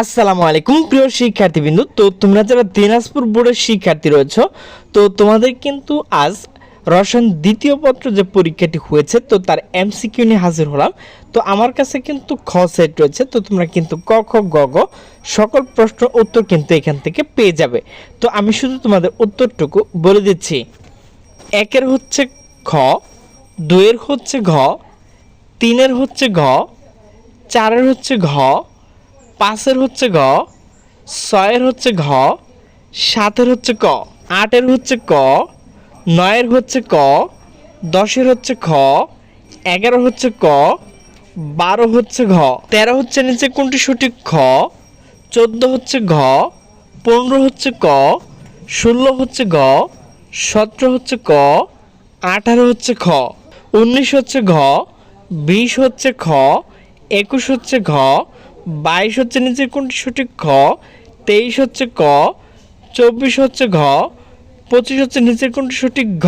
আসসালামু আলাইকুম, প্রিয় শিক্ষার্থীবৃন্দু। তো তোমরা যারা দিনাজপুর বোর্ডের শিক্ষার্থী রয়েছ, তো তোমাদের কিন্তু আজ রসায়ন দ্বিতীয় পত্র যে পরীক্ষাটি হয়েছে, তো তার এমসিকিউ নিয়ে হাজির হলাম। তো আমার কাছে কিন্তু খ সেট রয়েছে, তো তোমরা কিন্তু ক, খ, গ গ সকল প্রশ্ন উত্তর কিন্তু এখান থেকে পেয়ে যাবে। তো আমি শুধু তোমাদের উত্তরটুকু বলে দিচ্ছি। একের হচ্ছে খ দুয়ের হচ্ছে ঘ, তিনের হচ্ছে ঘ, চারের হচ্ছে ঘ পাঁচের হচ্ছে ঘ ছয়ের হচ্ছে ঘ, সাতের হচ্ছে ক, আটের হচ্ছে ক, নয়ের হচ্ছে ক, দশের হচ্ছে খ, এগারো হচ্ছে ক, বারো হচ্ছে ঘ, তেরো হচ্ছে নিচে কোনটি সঠিক খ, চোদ্দ হচ্ছে ঘ, পনেরো হচ্ছে ক, ষোলো হচ্ছে গ, সতেরো হচ্ছে ক, আঠারো হচ্ছে খ, উনিশ হচ্ছে ঘ, বিশ হচ্ছে খ, একুশ হচ্ছে ঘ বাইশ হচ্ছে নিচে কোনটি সঠিক? খ তেইশ হচ্ছে ক। চব্বিশ হচ্ছে ঘ। পঁচিশ হচ্ছে নিচের কোনটি সঠিক? ঘ।